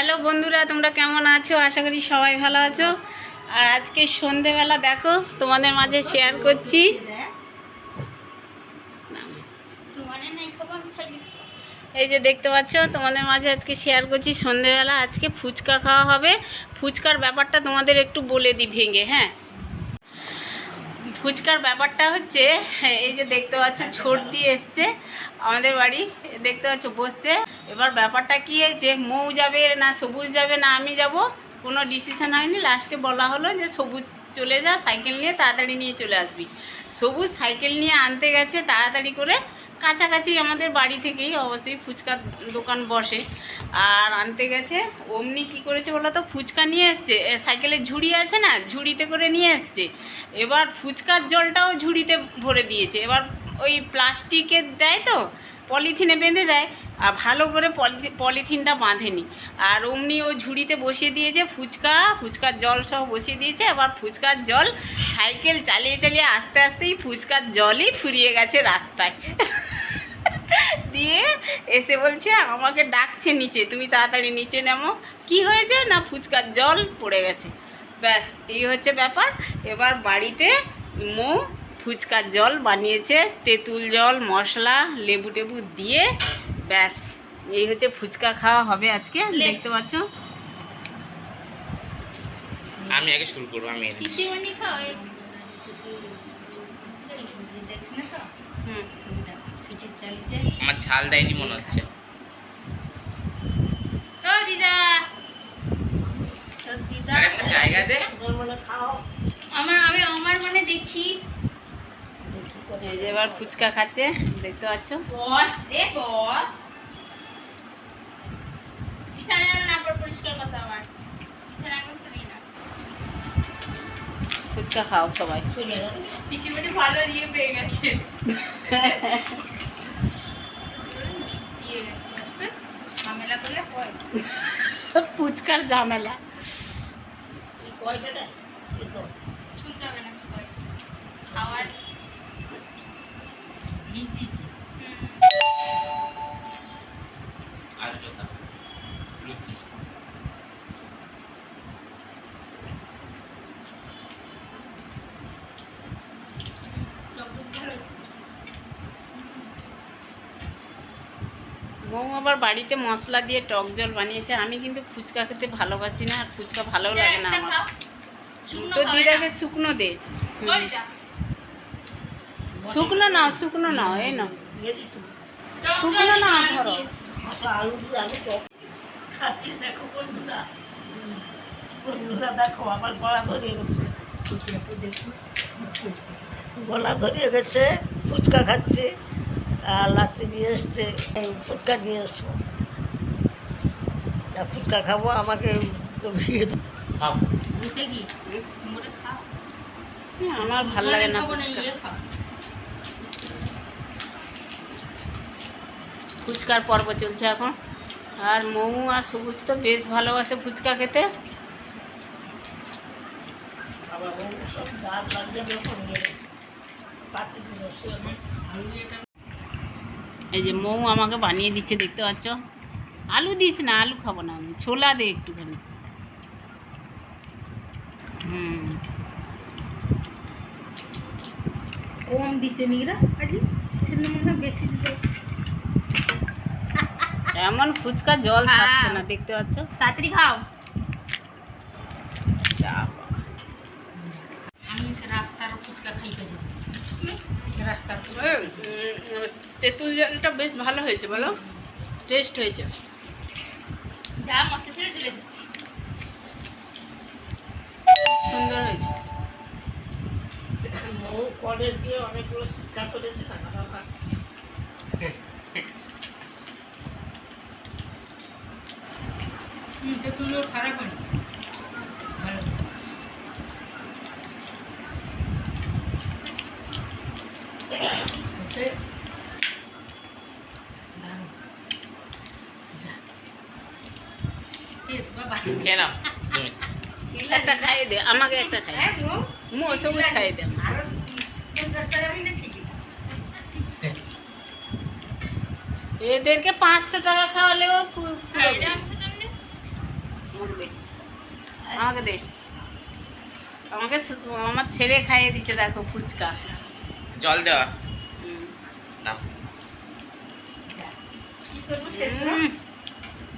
Hello বন্ধুরা, তোমরা কেমন আছো? আশা করি সবাই ভালো আছো। আর আজকে সন্ধেবেলা, দেখো, তোমাদের মাঝে শেয়ার করছি। এই যে দেখতে পাচ্ছ, তোমাদের মাঝে আজকে শেয়ার করছি সন্ধেবেলা। আজকে ফুচকা খাওয়া হবে। ফুচকার ব্যাপারটা তোমাদের একটু বলে দিই ভেঙে হ্যাঁ? ফুচকার ব্যাপারটা হচ্ছে, এই যে দেখতে পাচ্ছ, ছোট দিয়ে এসছে। আমাদের বাড়ি দেখতে পাচ্ছ, বসছে। এবার ব্যাপারটা কি যে, মৌ যাবে না, সবুজ যাবে না, আমি যাব। কোনো ডিসিশান হয়নি লাস্টে বলা হলো যে সবুজ চলে যা, সাইকেল নিয়ে তাড়াতাড়ি নিয়ে চলে আসবি। সবুজ সাইকেল নিয়ে আনতে গেছে, তাড়াতাড়ি করে। কাছাকাছি আমাদের বাড়ি থেকেই অবশ্যই ফুচকার দোকান বসে। আর আনতে গেছে, অমনি কি করেছে বলো তো? ফুচকা নিয়ে এসছে। সাইকেলের ঝুড়ি আছে না? ঝুড়িতে করে নিয়ে এসছে। এবার ফুচকার জলটাও ঝুড়িতে ভরে দিয়েছে। এবার ওই প্লাস্টিকের দেয় তো, পলিথিনে বেঁধে দেয়। আর ভালো করে পলিথি পলিথিনটা বাঁধেনি। আর অমনি ও ঝুড়িতে বসিয়ে দিয়েছে ফুচকা, ফুচকার জল সহ বসিয়ে দিয়েছে। আবার ফুচকার জল সাইকেল চালিয়ে চালিয়ে আস্তে আস্তেই ফুচকার জলই ফুরিয়ে গেছে রাস্তায়। দিয়ে এসে বলছে আমাকে ডাকছে নিচে তুমি তাড়াতাড়ি নিচে নামো। কি হয়েছে? না ফুচকার জল পড়ে গেছে। ব্যাস এই হচ্ছে ব্যাপার। এবার বাড়িতে মৌ ফুচকার জল বানিয়েছে তেঁতুল জল মশলা লেবু টেবু দিয়ে। ব্যাস এই হচ্ছে ফুচকা খাওয়া হবে আজকে দেখতে পাচ্ছ? আমি আগে শুরু করব আমি হুম। আমার ঝাল দেয়নি মনে হচ্ছে। আরে একটা জায়গা দে। আমার আমি আমার মানে দেখি। এই যে এবার ফুচকা খাচ্ছে দেখতে পাচ্ছ? বস রে বস। বিছানা যেন না পর পরিষ্কার কথা আমার বিছানা একদম না। ফুচকা খাও সবাই। পিসি মানে ভালো দিয়ে পেয়ে গেছে দিয়ে গেছে তো ফুচকার ঝামেলা আর মৌ আবার বাড়িতে মশলা দিয়ে টক জল বানিয়েছে। আমি কিন্তু ফুচকা খেতে ভালোবাসি না আর ফুচকা ভালো লাগে না আমার। শুকনো তো দিদাকে শুকনো দে। শুকনো না শুকনো না এই না শুকনো না, দিয়ে ধরো। খাচ্ছি দেখো বন্ধুরা। বন্ধুরা দেখো আমার গলা ধরিয়ে গেছে গলা ধরিয়ে গেছে ফুচকা খাচ্ছে। আর লাচ্ছি নিয়ে এসছে ফুটকা নিয়ে এসছো। যা ফুচকা খাব আমাকে আমার ভালো লাগে না ইয়ে। ফুচকার পর্ব চলছে এখন। আর মৌ আর সবুজ তো বেশ ভালোবাসে ফুচকা খেতে। আবার সব লাগবে যখন গেলে পাঁচি দিন বসে আমি এই যে মৌ আমাকে বানিয়ে দিচ্ছে দেখতে পাচ্ছ? আলু দিস না আলু খাব না আমি। ছোলা দে একটুখানি। হুম। কম দিচ্ছে নিরা আজি মনে বেশি দিতে এমন ফুচকা জল হ্যাঁ। থাকছে না দেখতে পাচ্ছ? তাড়াতাড়ি খাও। আমি রাস্তার ফুচকা খাই পারি। রাস্তার এই, উম, তেঁতুল জলটা বেশ ভালো হয়েছে বলো? টেস্ট হয়েছে। সুন্দর হয়েছে। কলেজ দিয়ে অনেকগুলো শিক্ষা করেছে খারাপ হয় ভালো শেষ বাবা খেয়ে নাও একটা খাইয়ে দে আমাকে একটা খাই মো সবুজ খাইয়ে দে এদেরকে পাঁচশো টাকা খাওয়ালেও না আমাকে দে। আমাকে আমার ছেলে খাইয়ে দিচ্ছে দেখো ফুচকা। জল দেওয়া। না কি করব শেষরা।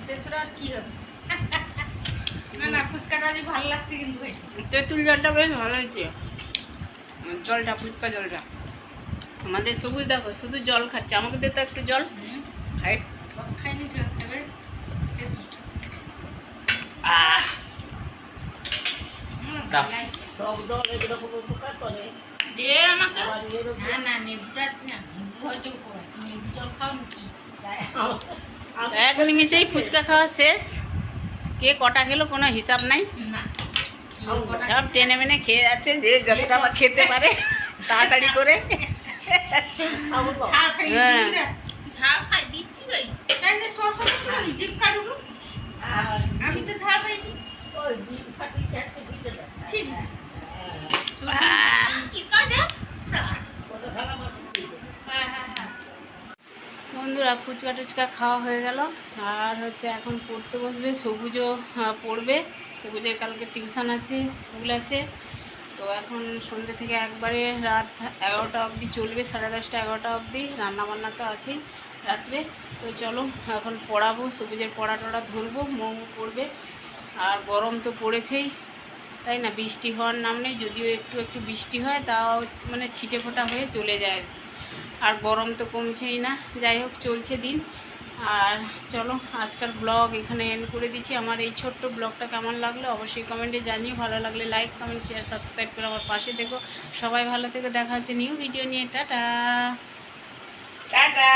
শেষরা আর কি হবে? না না ফুচকাটা আজ ভালো লাগছে কিন্তু তেঁতুল জলটা বেশ ভালো হয়েছে। জলটা ফুচকা জলটা। আমাদের সবুজ দেখো শুধু জল খাচ্ছে। আমাকে দে তো একটু জল। খাই। খাইনি দে আমাকে। না না নেবুটা না হয়তো উপকার। জল খাও এক নিমিষেই ফুচকা খাওয়া শেষ। কে কটা খেলো কোনো হিসাব নাই। সব টেনে মেনে খেয়ে যাচ্ছে যে যতটা বা খেতে পারে তাড়াতাড়ি করে। আমি তো ঝাড় পাইনি। ঠিক আছে আহ, কি কাটে ওটা সারা মাস ভিজে দেয়। হ্যাঁ হ্যাঁ হ্যাঁ বন্ধুরা, ফুচকা টুচকা খাওয়া হয়ে গেল। আর হচ্ছে এখন পড়তে বসবে, সবুজও পড়বে। সবুজের কালকে টিউশন আছে, স্কুল আছে। তো এখন সন্ধ্যে থেকে একবারে রাত এগারোটা অবধি চলবে, সাড়ে দশটা এগারোটা অবধি। রান্নাবান্না তো আছেই রাত্রে। তো চলো, এখন পড়াবো, সবুজের পড়া টড়া ধরবো, মৌ পড়বে। আর গরম তো পড়েছেই, তাই না? বৃষ্টি হওয়ার নাম নেই, যদিও একটু একটু বৃষ্টি হয়, তাও মানে ছিটে ফোটা হয়ে চলে যায়। আর গরম তো কমছেই না। যাই হোক, চলছে দিন। আর চলো, আজকাল ব্লগ এখানে এন্ড করে দিচ্ছি। আমার এই ছোট্ট ব্লগটা কেমন লাগল অবশ্যই কমেন্টে জানিও। ভালো লাগলে লাইক কমেন্ট শেয়ার সাবস্ক্রাইব করে আমার পাশে দেখো সবাই ভালো থেকে। দেখা হচ্ছে নিউ ভিডিও নিয়ে। টাটা। টাটা।